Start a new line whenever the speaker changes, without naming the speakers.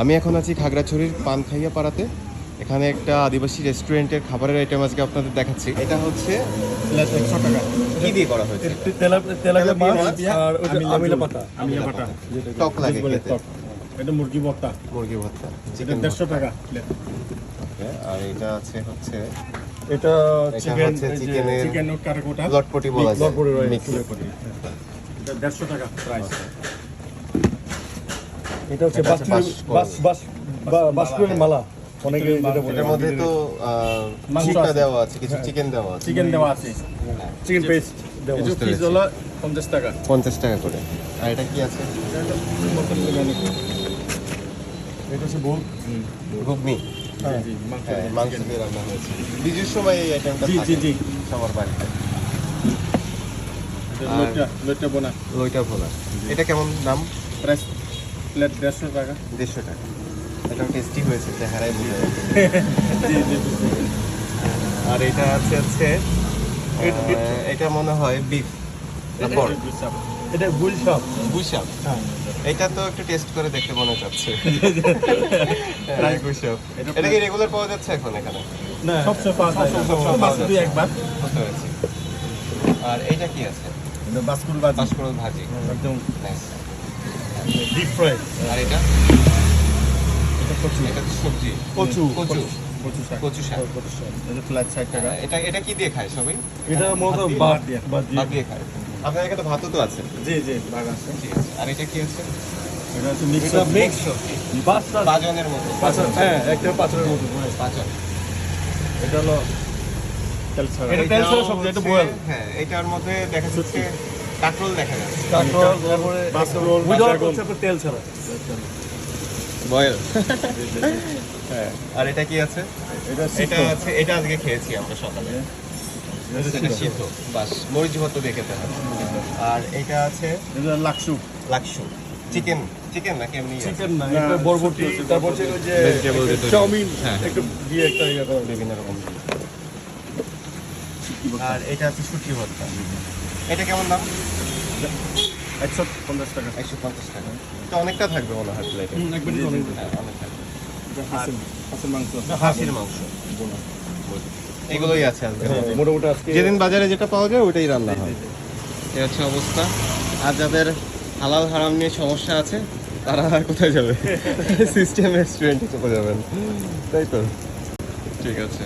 আমি এখন আছি খাগড়াছড়ির পানখাইয়া পাড়াতে। এখানে একটা আদিবাসী রেস্টুরেন্টের খাবারের আইটেম আজকে আপনাদের দেখাচ্ছি। এটা হচ্ছে
একশো টাকা
কি দিয়ে করা হয়েছে?
তেলাপিয়া
তেলাপিয়া
মাছ
মাছ
আর আমিলা পাতা। আমিলা
পাতা।
পাতা।
টক লাগে
টক। এটা মুরগি ভর্তা।
মুরগি ভর্তা।
এটা দেড়শো টাকা।
আর এটা আছে হচ্ছে
এটা
এটা
চিকেন
হচ্ছে চিকেনের
চিকেন কাটাকুটা
লটপটি বলা যায়।
লটপটি রয়েছে এটা দেড়শো টাকা প্রাইস। এটা হচ্ছে
এটা
বাসকুল- বাস বাস বাসকুলের মালা। অনেকে যেটা বলে।
মধ্যে তো চিকা দেওয়া আছে কিছু চিকেন দেওয়া আছে।
চিকেন দেওয়া আছে। চিকেন পেস্ট দেওয়া হলো টাকা।
পঞ্চাশ টাকা করে। আর এটা কি আছে?
এটা হচ্ছে বোল
ঘুগনি।
হ্যাঁ। মাংস
হ্যাঁ, দিয়ে রান্না হয়েছে। বিজুর সময় এই আইটেমটা
জি, জি, জি।
সবার বাড়িতে। আর-
লোটটা লোটটা বোনা।
ওইটা ভোলা এটা কেমন দাম?
প্রাইস প্লেট দেড়শো টাকা।
দেড়শো টাকা। এটা টেস্টি হয়েছে চেহারাই বোঝা যাচ্ছে
জি জি
আর এটা আছে হচ্ছে এটা মনে হয় বিফ
এটা গুল সব হ্যাঁ।
এটা তো একটু টেস্ট করে দেখতে মনে
Try
গুসাপ
এটা
এটা কি রেগুলার পাওয়া যাচ্ছে এখন এখানে?
না সবচেয়ে পাওয়া যায়
সবচেয়ে পাওয়া যায়।
একবার।
বুঝতে পেরেছি। আর এইটা কি আছে?
এটা বাসকুল বাজি
পাঁচকড়ল ভাজি।
একদম।
নাইস
ডিপ ফ্রাই
আর এটা?
এটা কচু।
এটা সবজি।
কচু।
কচু।
কচু শাক।
কচু শাক।
কচু শাক। এটা প্লেট ষাট
এটা এটা কি দিয়ে খায় সবাই?
এটা মূলত
ভাত দিয়ে?
ভাত দিয়ে। ভাত
ভাত
দিয়ে।
দিয়ে খায়। আপনার এখানে ভাতও তো আছে।
জি জি ভাগ আছে।
আর এটা কি আছে?
এটা হচ্ছে মিক্স মিক্স
মিক্স বাজনের মতো।
পাঁচটা হ্যাঁ একটা মতো। right. এটা হলো তেল ছাড়া। এটা তেল ছাড়া সবজি এটা বয়েল
হ্যাঁ এটার মধ্যে দেখা যাচ্ছে কাঁকরোল দেখা যাচ্ছে।
কাঁকরোল তারপরে
বাসকরোল,
উইদাউট হচ্ছে আপনার তেল ছাড়া।
বয়েল। হ্যাঁ। আর এটা কি আছে?
এটা
এটা আছে এটা আজকে খেয়েছি আমরা সকালে। এটা সিদ্ধ। বাস মরিচ ভর্ত দিয়ে খেতে আর এটা আছে?
লাকসু।
লাকসু। চিকেন চিকেন নাকি এমনি
চিকেন না এটা বরবটি তারপর হচ্ছে যে। চাউমিন
হ্যাঁ।
একটু দিয়ে একটা ইয়ে করা।
বিভিন্ন রকম। আর এটা আছে সুটকি ভর্তা। এটা কেমন দাম?
একশো পঞ্চাশ টাকা।
একশো পঞ্চাশ টাকা। এটা অনেকটা থাকবে মনে হয় প্লেটে
অনেক।
হ্যাঁ অনেক থাকবে।
হাসিল মাংস
হাসির মাংস। এগুলোই আছে আজকে
হ্যাঁ, মোটামুটি আজকে
যেদিন বাজারে যেটা পাওয়া যায় ওটাই রান্না হয়। এই হচ্ছে অবস্থা। আর যাদের হালাল হারাম নিয়ে সমস্যা আছে তারা আর কোথায় যাবে? সিস্টেম রেস্টুরেন্টে চলে যাবেন। তাই তো? ঠিক আছে।